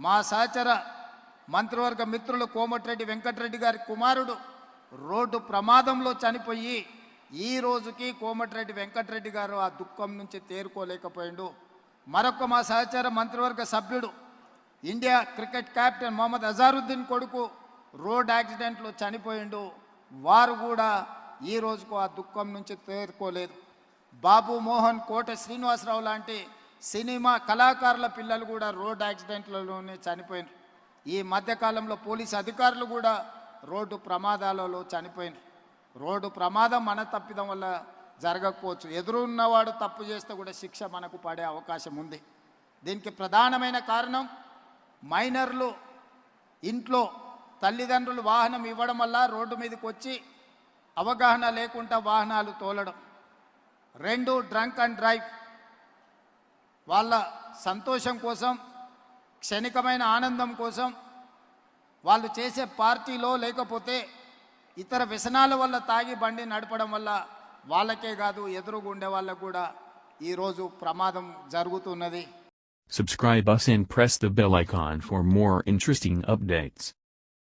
మా సహచర మంత్రివర్గ మిత్రులు కోమటిరెడ్డి వెంకటరెడ్డి గారి కుమారుడు రోడ్డు ప్రమాదంలో చనిపోయి ఈ రోజుకి కోమటిరెడ్డి వెంకటరెడ్డి గారు ఆ దుఃఖం నుంచి తేరుకోలేకపోయిండు. మరొక మా సహచర మంత్రివర్గ సభ్యుడు India cricket captain Mohammad Azharuddin కొడుకు రోడ్ యాక్సిడెంట్లో చనిపోయిండు. వారు కూడా ఈ రోజుకు ఆ దుఃఖం నుంచి తేరుకోలేదు. బాబు మోహన్ కోట శ్రీనివాసరావు లాంటి సినిమా కళాకారుల పిల్లలు కూడా రోడ్ యాక్సిడెంట్లలోనే చనిపోయినారు. ఈ మధ్యకాలంలో పోలీస్ అధికారులు కూడా రోడ్డు ప్రమాదాలలో చనిపోయినారు. రోడ్డు ప్రమాదం మన తప్పిదం వల్ల జరగకపోవచ్చు. ఎదురున్నవాడు తప్పు చేస్తే కూడా శిక్ష మనకు పడే అవకాశం ఉంది. దీనికి ప్రధానమైన కారణం మైనర్లు ఇంట్లో తల్లిదండ్రులు వాహనం ఇవ్వడం వల్ల రోడ్డు మీదకి వచ్చి అవగాహన లేకుండా వాహనాలు తోలడం. రెండు డ్రంక్ అండ్ డ్రైవ్. వాళ్ళ సంతోషం కోసం క్షణికమైన ఆనందం కోసం వాళ్ళు చేసే పార్టీలో లేకపోతే ఇతర వ్యసనాల వల్ల తాగి బండి నడపడం వల్ల వాళ్ళకే కాదు ఎదురుగుండే వాళ్ళకు కూడా ఈరోజు ప్రమాదం జరుగుతున్నది Subscribe us and press the bell icon for more interesting updates.